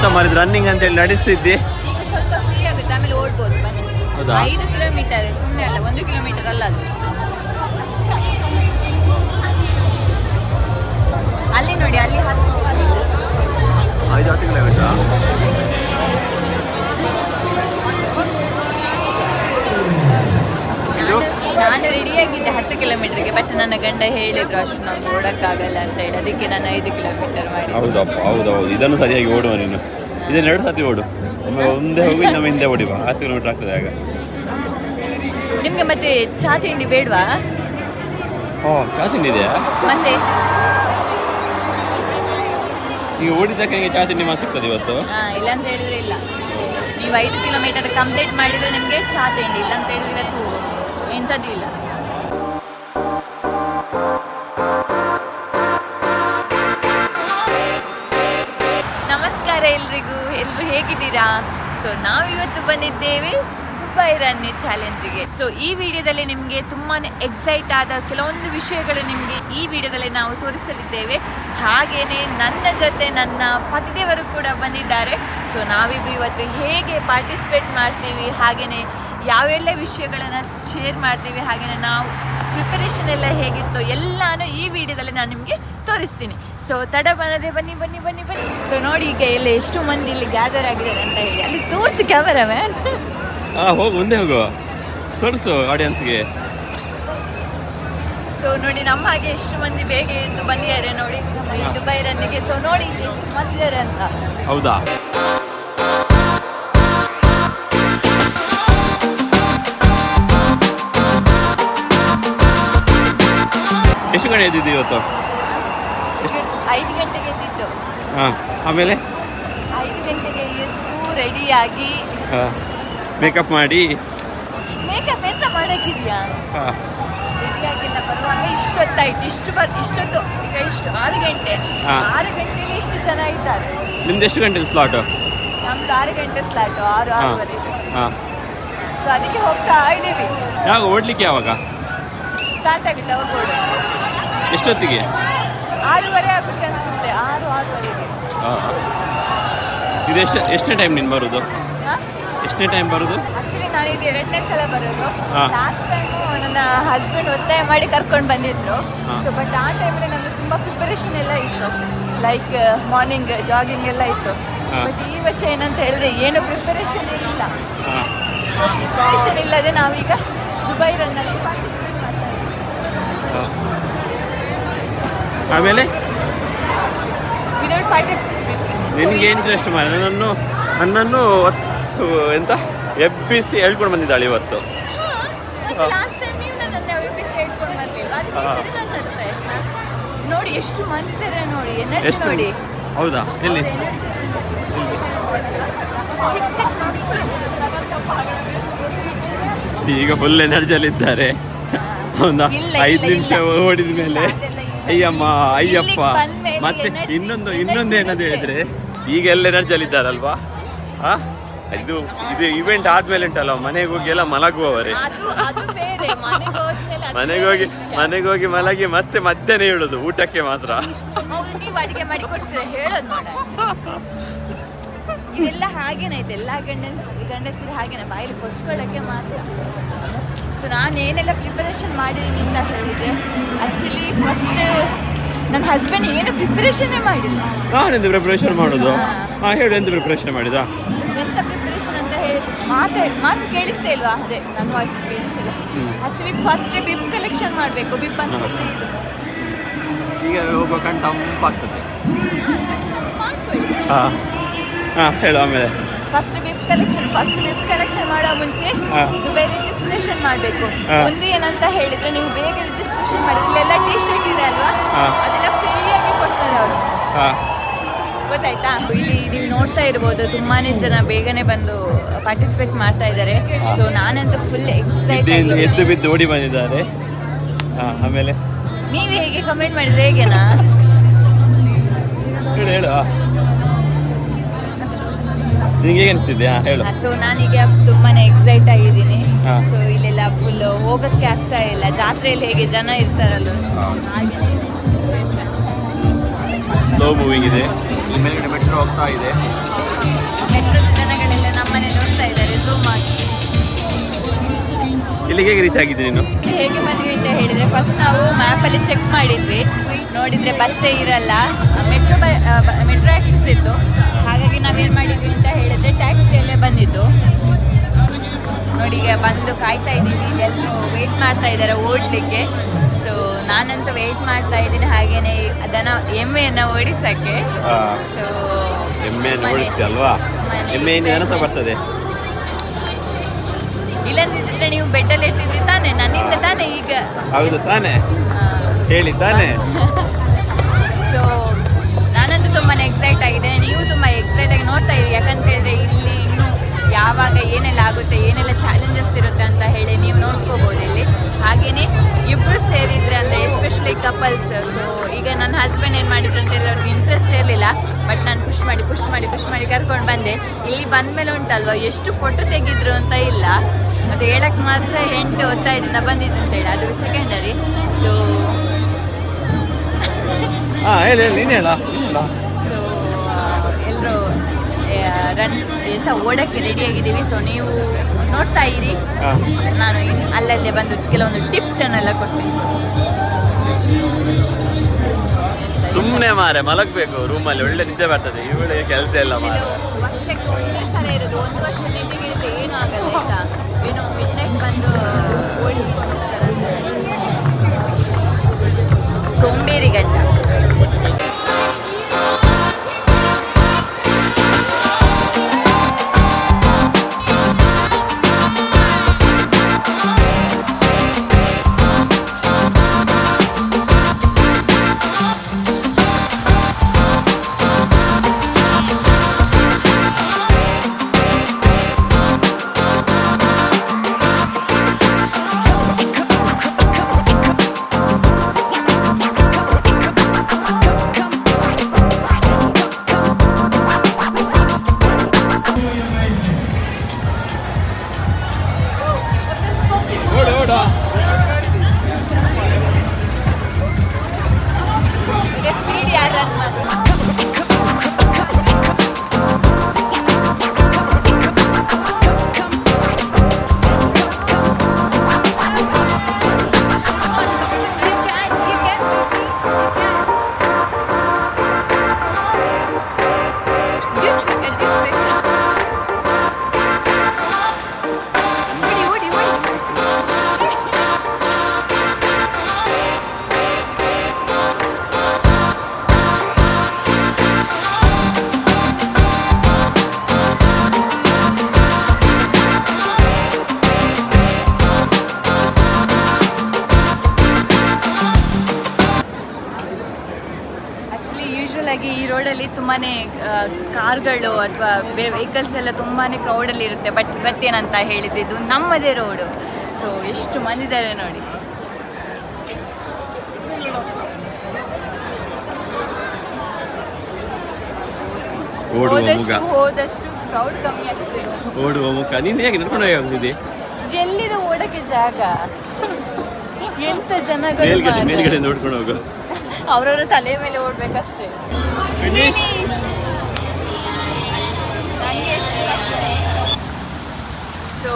ಎಂತ ಮಾಡಿದ್ ರನ್ನಿಂಗ್ ಅಂತ ಹೇಳಿ ನಡೆಸ್ತಿದ್ದೆ. ಈಗ ಸ್ವಲ್ಪ ಫ್ರೀ ಆಗುತ್ತೆ ಆಮೇಲೆ ಓಡ್ಬೋದು ಬನ್ನಿ. ಹೌದಾ? ಐದು ಕಿಲೋಮೀಟರ್ ಸುಮ್ಮನೆ ಅಲ್ಲ ಒಂದು ಕಿಲೋಮೀಟರ್ ಅಲ್ಲ ಅದು. ಅಲ್ಲಿ ನೋಡಿ ಅಲ್ಲಿ ಹತ್ತು ಐದು ಹತ್ತು ಕಿಲೋಮೀಟರ್ ನನ್ನ ಗಂಡ ಹೇಳಿದ್ರು ಅಷ್ಟು ನಾನು ಓಡಕ್ಕಾಗಲ್ಲ ಅಂತ ಹೇಳಿ. ಅದಕ್ಕೆ ನಾನು ಐದು ಕಿಲೋಮೀಟರ್ ಮಾಡಿ. ಹೌದಪ್ಪ ಹೌದೌದು. ಇದನ್ನು ಸರಿಯಾಗಿ ಓಡುವ ನೀನು. ಇದನ್ನು ಎರಡು ಸತಿ ಓಡು. ಒಮ್ಮೆ ಒಂದೇ ಹೋಗಿ ನಮ್ಮ ಹಿಂದೆ ಓಡಿವ ಹತ್ತು ಕಿಲೋಮೀಟರ್ ಆಗ್ತದೆ ಆಗ. ನಿಮ್ಗೆ ಮತ್ತೆ ಚಾ ತಿಂಡಿ ಬೇಡವಾ? ಓ ಚಾ ತಿಂಡಿದೆಯಾ ಮತ್ತೆ? ಈಗ ಓಡಿದ್ದಕ್ಕೆ ನಿಮಗೆ ಚಾ ತಿಂಡಿ ಮಾತ್ರ ಸಿಗ್ತದೆ ಇವತ್ತು? ಹಾ ಇಲ್ಲ ಅಂತ ಹೇಳಿದ್ರೆ ಇಲ್ಲ. ನೀವು ಐದು ಕಿಲೋಮೀಟರ್ ಕಂಪ್ಲೀಟ್ ಮಾಡಿದ್ರೆ ನಿಮಗೆ ಚಹಾ ತಿಂಡಿ ಇಲ್ಲ ಅಂತ ಹೇಳಿದ್ರೆ ಎಂಥದ್ದು ಇಲ್ಲ. ಹೇಗಿದ್ದೀರಾ? ಸೊ ನಾವು ಇವತ್ತು ಬಂದಿದ್ದೇವೆ ದುಬೈ ರನ್ನಿ ಚಾಲೆಂಜಿಗೆ ಸೊ ಈ ವಿಡಿಯೋದಲ್ಲಿ ನಿಮಗೆ ತುಂಬಾ ಎಕ್ಸೈಟ್ ಆದ ಕೆಲವೊಂದು ವಿಷಯಗಳು ನಿಮಗೆ ಈ ವಿಡಿಯೋದಲ್ಲಿ ನಾವು ತೋರಿಸಲಿದ್ದೇವೆ. ಹಾಗೆಯೇ ನನ್ನ ಜೊತೆ ನನ್ನ ಪತಿದೇವರು ಕೂಡ ಬಂದಿದ್ದಾರೆ. ಸೊ ನಾವಿಬ್ರು ಇವತ್ತು ಹೇಗೆ ಪಾರ್ಟಿಸಿಪೇಟ್ ಮಾಡ್ತೀವಿ ಹಾಗೆಯೇ ಯಾವೆಲ್ಲ ವಿಷಯಗಳನ್ನು ಶೇರ್ ಮಾಡ್ತೀವಿ ಹಾಗೆಯೇ ನಾವು ಪ್ರಿಪರೇಷನ್ ಎಲ್ಲ ಹೇಗಿತ್ತು ಎಲ್ಲಾನು ಈ ವಿಡಿಯೋದಲ್ಲಿ ನಾನು ನಿಮಗೆ ತೋರಿಸ್ತೀನಿ. ಸೊ ತಡ ಬನ್ನದೆ ಬನ್ನಿ ಬನ್ನಿ ಬನ್ನಿ ಬನ್ನಿ. ಸೊ ನೋಡಿ ಈಗ ಎಲ್ಲ ಎಷ್ಟು ಮಂದಿ ಇಲ್ಲಿ ಗ್ಯಾದರ್ ಆಗಿದ್ದಾರೆ ಅಂತ ಹೇಳಿ. ಅಲ್ಲಿ ತೋರಿಸಿ ಕ್ಯಾಮರಾ ಮ್ಯಾನ್ ಹೋಗು ಮುಂದೆ ಹೋಗು. ತೋರಿಸು ಆಡಿಯನ್ಸ್ಗೆ ಸೊ ನೋಡಿ ನಮ್ಮ ಹಾಗೆ ಎಷ್ಟು ಮಂದಿ ಬೇಗ ಎದ್ದು ಬಂದಿದ್ದಾರೆ ನೋಡಿ. ದುಬೈ ರನ್ನಿಗೆ ಸೊ ನೋಡಿ ಎಷ್ಟು ಮಂದಿ ಅಂತ. ಹೌದಾ? ಗಂಟೆ ಎದ್ದಿದ್ದು ಇವತ್ತು? ಐದು ಗಂಟೆಗೆ ಎದ್ದಿತ್ತು ಹಾಂ ಆಮೇಲೆ? ಐದು ಗಂಟೆಗೆ ಎದ್ದು ರೆಡಿಯಾಗಿ ಹಾಂ ಮೇಕಪ್ ಮಾಡಿ? ಮೇಕಪ್ ಎಂತ ಮಾಡಕ್ಕಿದ್ಯಾ? ಹಾಂ. ರೆಡಿಯಾಗಿಲ್ಲ ಬರುವಾಗ ಇಷ್ಟೊತ್ತಾಯ್ತು ಇಷ್ಟು ಬರ್ ಇಷ್ಟೊತ್ತು ಈಗ ಇಷ್ಟು ಆರು ಗಂಟೆ. ಹಾ. ಆರು ಗಂಟೆಲಿ ಇಷ್ಟು ಜನ ಇದ್ದಾರೆ. ನಿಮ್ದು ಎಷ್ಟು ಗಂಟೆ ಸ್ಲಾಟು ನಮ್ದು ಆರು ಗಂಟೆ ಸ್ಲಾಟ್ ಆರು ಹಾಂ ಆರೂವರೆಗೆ ಹಾಂ. ಸೊ ಅದಕ್ಕೆ ಹೋಗ್ತಾ ಇದ್ದೀವಿ ಯಾವಾಗ ಓಡ್ಲಿಕ್ಕೆ ಯಾವಾಗ? ಸ್ಟಾರ್ಟ್ ಆಗುತ್ತೆ ಹೋಗೋದು ಎಷ್ಟೊತ್ತಿಗೆ? ಆರೂವರೆ ಆಗುತ್ತೆ ಅನ್ಸುತ್ತೆ. ಆರು ಆರೂವರೆಗೆ. ಹಾಂ ಇದು ಎಷ್ಟು ಎಷ್ಟನೇ ಟೈಮ್ ನಿನ್ ಬರೋದು? ಎಷ್ಟನೇ ಟೈಮ್ ಬರೋದು? ಆಕ್ಚುಲಿ ನಾನು ಇದು ಎರಡನೇ ಸಲ ಬರೋದು. ಹಾ. ಲಾಸ್ಟ್ ಟೈಮು ನನ್ನ ಹಸ್ಬೆಂಡ್ ಒತ್ತಾಯ ಮಾಡಿ ಕರ್ಕೊಂಡು ಬಂದಿದ್ರು. ಹಾ. ಸೊ ಬಟ್ ಆ ಟೈಮಲ್ಲಿ ನನಗೆ ತುಂಬ ಪ್ರಿಪರೇಷನ್ ಎಲ್ಲ ಇತ್ತು. ಲೈಕ್ ಮಾರ್ನಿಂಗ್ ಜಾಗಿಂಗ್ ಎಲ್ಲ ಇತ್ತು. ಹಾ. ಬಟ್ ಈ ವರ್ಷ ಏನಂತ ಹೇಳಿದ್ರೆ ಏನು ಪ್ರಿಪರೇಷನ್ ಇಲ್ಲ ಹಾಂ. ಪ್ರಿಪರೇಷನ್ ಇಲ್ಲದೆ ನಾವೀಗ ದುಬೈ ರನ್ನಲ್ಲಿ ಪಾರ್ಟಿಸಿಪೇಟ್ ಮಾಡ್ತಾ ಇದ್ದೀವಿ. ಹಾಂ. ಆಮೇಲೆ? ನಿನ್ಗೆ ಇಂಟ್ರೆಸ್ಟ್ ಮಾಡಿ ನನ್ನನ್ನು ನನ್ನನ್ನು ಎಂತ? ಎಬ್ಬಿಸಿ ಹೇಳ್ಕೊಂಡು ಬಂದಿದ್ದಾಳೆ ಇವತ್ತು. ನೋಡಿ ಎಷ್ಟು ಬಂದಿದ್ದಾರೆ ನೋಡಿ. ಎನರ್ಜಿ ಎಷ್ಟು? ನೋಡಿ. ಹೌದಾ? ಎಲ್ಲಿ? ಈಗ ಫುಲ್ ಎನರ್ಜಿಯಲ್ಲಿ ಇದ್ದಾರೆ ಹೌದಾ? ಐದು ನಿಮಿಷ. ಓಡಿದ ಮೇಲೆ. ಅಯ್ಯಮ್ಮ ಅಯ್ಯಪ್ಪ. ಮತ್ತೆ ಇನ್ನೊಂದು ಇನ್ನೊಂದು ಏನಂತ. ಹೇಳಿದ್ರೆ ಈಗ ಎಲ್ಲ ಎನರ್ಜಿಯಲ್ಲಿ ಇದ್ದಾರಲ್ವಾ? ಆ? ಇದು ಇದು ಇವೆಂಟ್ ಆದ್ಮೇಲೆ ಉಂಟಲ್ಲ ಮನೆಗೆ ಹೋಗಿ ಎಲ್ಲ ಮಲಗುವವರೇ. ಮನೆಗೆ ಹೋಗಿ ಮನೆಗೆ ಹೋಗಿ ಮಲಗಿ ಮತ್ತೆ ಮಧ್ಯಾಹ್ನ ಹೇಳುದು ಊಟಕ್ಕೆ ಮಾತ್ರ. ಇದೆಲ್ಲ ನೋಡ. ಇದೆಲ್ಲ ಎಲ್ಲ ಗಂಡನ ಗಂಡಸರು ಹಾಗೇನೆ. ಬಾಯಲ್ಲಿ ಕೊಚ್ಕೊಳ್ಳೋಕ್ಕೆ ಮಾತ್ರ. ಸೊ ನಾನು ಏನೆಲ್ಲ ಪ್ರಿಪರೇಷನ್ ಮಾಡಿದ್ದೀನಿ ಅಂತ ಹೇಳಿದ್ರೆ ಆ್ಯಕ್ಚುಲಿ ಫಸ್ಟ್ ನನ್ನ ಹಸ್ಬೆಂಡ್ ಏನು ಪ್ರಿಪರೇಷನ್ನೇ ಮಾಡಿಲ್ಲ. ನಾನೆಂದು ಪ್ರಿಪ್ರೇಷನ್ ಮಾಡೋದು? ಹಾಂ. ಹೇಳು ಎಂದು ಪ್ರಿಪರೇಷನ್ ಮಾಡಿದ? ಎಂತ ಪ್ರಿಪರೇಷನ್ ಅಂತ ಹೇಳಿ ಮಾತು ಮಾತು ಕೇಳಿಸ್ತಾ ಇಲ್ವಾ? ಅದೇ ನನ್ನ ವಾಯ್ಸ್ ಕೇಳಿಸ್ತಿಲ್ಲ. ಆ್ಯಕ್ಚುಲಿ ಫಸ್ಟ್ ಬಿಪ್ ಕಲೆಕ್ಷನ್ ಮಾಡಬೇಕು ಬಿಪ್ ಅಂತ. ಈಗ ಒಬ್ಬ ಕಣ್ ತಂಪಾಗ್ತದೆ. ಮಾಡ್ಕೊಳ್ಳಿ. ಹಾ. ಹಾ ಹೇಳು ಆಮೇಲೆ. First VIP collection first VIP collection ಮಾಡೋ ಮುಂಚೆ. ದುಬೈ ರಿಜಿಸ್ಟ್ರೇಷನ್ ಮಾಡಬೇಕು. ಒಂದು ಏನಂತ ಹೇಳಿದ್ರೆ ನೀವು ಬೇಗ ರಿಜಿಸ್ಟ್ರೇಷನ್ ಮಾಡಿದ್ರೆ ಇಲ್ಲೆಲ್ಲ ಟಿ ಶರ್ಟ್ ಇದೆ ಅಲ್ವಾ. ಅದೆಲ್ಲ ಫ್ರೀಯಾಗಿ ಕೊಡ್ತಾರೆ ಅವರು. ಗೊತ್ತಾಯ್ತಾ? ಇಲ್ಲಿ ನೀವು ನೋಡ್ತಾ ಇರ್ಬೋದು ತುಂಬಾನೇ ಜನ ಬೇಗನೆ ಬಂದು ಪಾರ್ಟಿಸಿಪೇಟ್ ಮಾಡ್ತಾ ಇದ್ದಾರೆ. ಸೊ ನಾನಂತೂ ಫುಲ್ ಎಕ್ಸೈಟ್ ಎದ್ದು ಬಿದ್ದು ಓಡಿ ಬಂದಿದ್ದಾರೆ. ಆಮೇಲೆ? ನೀವು ಹೇಗೆ ಕಮೆಂಟ್ ಮಾಡಿದ್ರೆ ಹೇಗೆನಾ? ಹೇಳು. ನಿಂಗೆ ಹೇಗೆ ಅನಿಸ್ತಿದೆ? ಹಾ ಹೇಳು. ಸೊ ನಾನೀಗ ತುಂಬಾನೇ ಎಕ್ಸೈಟ್ ಆಗಿದ್ದೀನಿ. ಸೊ ಇಲ್ಲೆಲ್ಲ ಫುಲ್ ಹೋಗಕ್ಕೆ ಆಗ್ತಾ ಇಲ್ಲ. ಜಾತ್ರೆಯಲ್ಲಿ ಹೇಗೆ ಜನ ಇರ್ತಾರಲ್ಲ. ಹಾಗೇನೆ ಸ್ಲೋ ಮೂವಿಂಗ್ ಇದೆ. ಮೇಲ್ಗಡೆ ಮೆಟ್ರೋ ಹೋಗ್ತಾ ಇದೆ. ಎಷ್ಟೊಂದು ಜನಗಳೆಲ್ಲ ನಮ್ಮನೆ ನೋಡ್ತಾ ಇದ್ದಾರೆ. ಝೂಮ್ ಆಗಿ. ಇಲ್ಲಿಗೆ ಹೇಗೆ ರೀಚ್ ಆಗಿದ್ದೆ ನೀನು? ಹೇಗೆ ಬಂದ್ವಿ ಅಂತ ಹೇಳಿದ್ರೆ ಫಸ್ಟ್ ನಾವು ಮ್ಯಾಪಲ್ಲಿ ಚೆಕ್ ಮಾಡಿದ್ವಿ. ನೋಡಿದ್ರೆ ಬಸ್ಸೇ ಇರಲ್ಲ. ಮೆಟ್ರೋ ಮೆಟ್ರೋ ಆಕ್ಸಸ್ ಇತ್ತು. ಹಾಗಾಗಿ ನಾವೇನು ಮಾಡಿದ್ವಿ ಅಂತ ಹೇಳಿದ್ರೆ ಟ್ಯಾಕ್ಸಿಯಲ್ಲೇ ಬಂದಿದ್ದು. ನೋಡಿ ಈಗ ಬಂದು ಕಾಯ್ತಾ ಇದ್ದೀವಿ. ಇಲ್ಲಿ ಎಲ್ಲರೂ ವೆಯ್ಟ್ ಮಾಡ್ತಾ ಇದ್ದಾರೆ ಓಡ್ಲಿಕ್ಕೆ. ಸೊ ನಾನಂತೂ ವೆಯ್ಟ್ ಮಾಡ್ತಾ ಇದ್ದೀನಿ. ಹಾಗೇನೆ ದನ ಎಮ್ಮೆಯನ್ನು ಓಡಿಸಕ್ಕೆ. ಸೊ ಎಮ್ಮೆ ಮನೆ- ಎಮ್ಮೆಯಿಂದ ಬರ್ತದೆ. ಇಲ್ಲಂದಿದ್ರೆ ನೀವು ಬೆಡ್ಡಲ್ಲಿ ಇಟ್ಟಿದ್ರಿ ತಾನೆ? ನನ್ನಿಂದ ತಾನೆ ಈಗ? ಹೌದು ತಾನೆ. ಹೇಳಿ ತಾನೆ. ಸೊ ನಾನಂತೂ ತುಂಬಾ ಎಕ್ಸೈಟ್ ಆಗಿದ್ದೇನೆ. ನೀವು ತುಂಬ ಎಕ್ಸೈಟ್ ಆಗಿ ನೋಡ್ತಾ ಇರಿ. ಯಾಕಂತ ಹೇಳಿದ್ರೆ ಇಲ್ಲಿ ಇನ್ನು ಯಾವಾಗ ಏನೆಲ್ಲ ಆಗುತ್ತೆ ಏನೆಲ್ಲ ಚಾಲೆಂಜಸ್ ಇರುತ್ತೆ ಅಂತ ಹೇಳಿ ನೀವು ನೋಡ್ಕೋಬೋದು ಇಲ್ಲಿ. ಹಾಗೆಯೇ ಇಬ್ರು ಸೇರಿದ್ರೆ ಅಂದರೆ ಎಸ್ಪೆಷಲಿ ಕಪಲ್ಸ್ ಸೊ ಈಗ ನನ್ನ ಹಸ್ಬೆಂಡ್ ಏನು ಮಾಡಿದ್ರು ಅಂತ ಹೇಳಿ ಅವ್ರಿಗೆ ಇಂಟ್ರೆಸ್ಟ್ ಇರಲಿಲ್ಲ. ಬಟ್ ನಾನು ಪುಷ್ ಮಾಡಿ ಪುಷ್ ಮಾಡಿ ಪುಷ್ ಮಾಡಿ ಕರ್ಕೊಂಡು ಬಂದೆ. ಇಲ್ಲಿ ಬಂದ ಮೇಲೆ ಉಂಟಲ್ವ? ಎಷ್ಟು ಫೋಟೋ ತೆಗಿದ್ರು ಅಂತ ಇಲ್ಲ. ಮತ್ತು ಹೇಳಕ್ಕೆ ಮಾತ್ರ ಎಂಟು ಒತ್ತಾಯದಿಂದ ಬಂದಿದ್ದು ಅಂತೇಳಿ ಅದು ಸೆಕೆಂಡರಿ ಸೊ ಹೇಳಿ ಹೇಳಿ ನೀನು ಹೇಳ ಸೊ ಎಲ್ಲರೂ ರನ್ ಎಂತ ಓಡಕ್ಕೆ ರೆಡಿ ಆಗಿದ್ದೀವಿ. ಸೊ ನೀವು ನೋಡ್ತಾ ಇರಿ. ನಾನು ಅಲ್ಲಲ್ಲೇ ಬಂದು ಕೆಲವೊಂದು ಟಿಪ್ಸನ್ನೆಲ್ಲ ಕೊಡ್ತೀನಿ. ಸುಮ್ಮನೆ ಮಾರೆ ಮಲಗಬೇಕು. ರೂಮಲ್ಲಿ ಒಳ್ಳೆ ನಿದ್ದೆ ಬರ್ತದೆ. ಇವಳಿಗೆ ಕೆಲಸ ಇಲ್ಲ ಮಾರೆ. ವರ್ಷಕ್ಕೆ ಒಂದೇ ಸಲ ಇರೋದು. ಒಂದು ವರ್ಷ ನಿದ್ದೆಗೆ ಏನು ಆಗಲ್ಲ ಆಯ್ತಾ? ಏನು ಮಿಡ್ ನೈಟ್ ಬಂದು ಸೋಂಬೇರಿ ಗಂಡ ಆಗಿ ಈ ರೋಡಲ್ಲಿ ತುಂಬಾ ಕಾರ್ಗಳು ಅಥವಾ ವೆಹಿಕಲ್ಸ್ ಎಲ್ಲ ತುಂಬಾ ಕ್ರೌಡಲ್ಲಿ ಇರುತ್ತೆ. ಬಟ್ ಇವತ್ತೇನಂತ ಹೇಳಿದ್ದು ನಮ್ಮದೇ ರೋಡು. ಸೊ ಎಷ್ಟು ಮಂದಿದ್ದಾರೆ ನೋಡಿ. ಹೋದಷ್ಟು ಹೋದಷ್ಟು ಕ್ರೌಡ್ ಕಮ್ಮಿ ಆಗುತ್ತೆ ಓಡುವ ಮುಖ. ನೀನು ಹೇಗೆ ನಡ್ಕೊಂಡು ಹೋಗಿದ್ದೆ ಎಲ್ಲಿದೆ ಓಡಕ್ಕೆ ಜಾಗ? ಎಂತ ಜನಗಳು. ಮೇಲ್ಗಡೆ ನೋಡ್ಕೊಂಡು ಹೋಗು. ಅವ್ರವ್ರ ತಲೆ ಮೇಲೆ ಓಡ್ಬೇಕಷ್ಟೇ. ಸೊ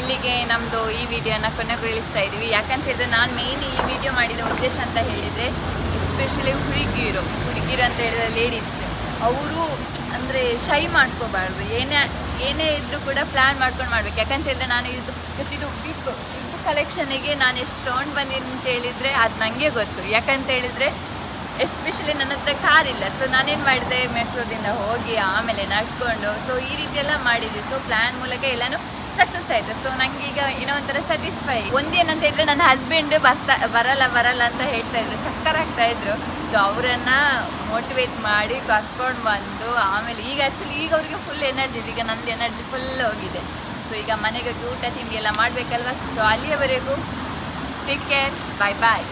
ಇಲ್ಲಿಗೆ ನಮ್ಮದು ಈ ವಿಡಿಯೋನ ಕೊನೆಗೊಳಿಸ್ತಾ ಇದ್ದೀವಿ. ಯಾಕಂತ ಹೇಳಿದ್ರೆ ನಾನು ಮೇಯ್ನ್ ಈ ವಿಡಿಯೋ ಮಾಡಿದ ಉದ್ದೇಶ ಅಂತ ಹೇಳಿದರೆ ಎಸ್ಪೆಷಲಿ ಹುಡುಗಿರು. ಹುಡುಗಿರು ಅಂತ ಹೇಳಿದ್ರೆ ಲೇಡೀಸ್ ಅವರು ಅಂದರೆ ಶೈ ಮಾಡ್ಕೋಬಾರ್ದು. ಏನೇ ಏನೇ ಇದ್ರೂ ಕೂಡ ಪ್ಲ್ಯಾನ್ ಮಾಡ್ಕೊಂಡು ಮಾಡ್ಬೇಕು. ಯಾಕಂತ ಹೇಳಿದ್ರೆ ನಾನು ಇದು ಇದು ಇದು ಕಲೆಕ್ಷನಿಗೆ ನಾನು ಎಷ್ಟು ತೊಗೊಂಡ್ ಬಂದಿದ್ದೀನಿ ಅಂತ ಹೇಳಿದರೆ ಅದು ನನಗೆ ಗೊತ್ತು. ಯಾಕಂತ ಹೇಳಿದರೆ ಎಸ್ಪೆಷಲಿ ನನ್ನ ಹತ್ರ ಕಾರ್ ಇಲ್ಲ. ಸೊ ನಾನೇನು ಮಾಡಿದೆ, ಮೆಟ್ರೋದಿಂದ ಹೋಗಿ ಆಮೇಲೆ ನಡ್ಕೊಂಡು ಸೊ ಈ ರೀತಿ ಎಲ್ಲ ಸೊ ಪ್ಲ್ಯಾನ್ ಮೂಲಕ ಎಲ್ಲನೂ ಸಕ್ಸಸ್ ಆಯಿತು. ಸೊ ಈಗ ಏನೋ ಒಂಥರ ಸ್ಯಾಟಿಸ್ಫೈ ಒಂದೇನಂತ ಹೇಳಿದ್ರೆ, ನನ್ನ ಹಸ್ಬೆಂಡ್ ಬರ್ತಾ, ಬರಲ್ಲ ಬರಲ್ಲ ಅಂತ ಹೇಳ್ತಾ ಇದ್ರು. ಚಕ್ಕರ್ ಆಗ್ತಾ ಇದ್ರು. ಸೊ ಅವರನ್ನ ಮೋಟಿವೇಟ್ ಮಾಡಿ ಕರ್ಕೊಂಡು ಬಂದು, ಆಮೇಲೆ ಈಗ ಆ್ಯಕ್ಚುಲಿ ಈಗ ಅವ್ರಿಗೆ ಫುಲ್ ಎನರ್ಜಿ ಈಗ ನಂದು ಎನರ್ಜಿ ಫುಲ್ ಹೋಗಿದೆ. ಸೊ ಈಗ ಮನೆಗೆ ಊಟ ತಿಂಡಿ ಎಲ್ಲ ಮಾಡಬೇಕಲ್ವ? ಸೊ ಅಲ್ಲಿಯವರೆಗೂ ಟೇಕ್ ಕೇರ್ ಬಾಯ್ ಬಾಯ್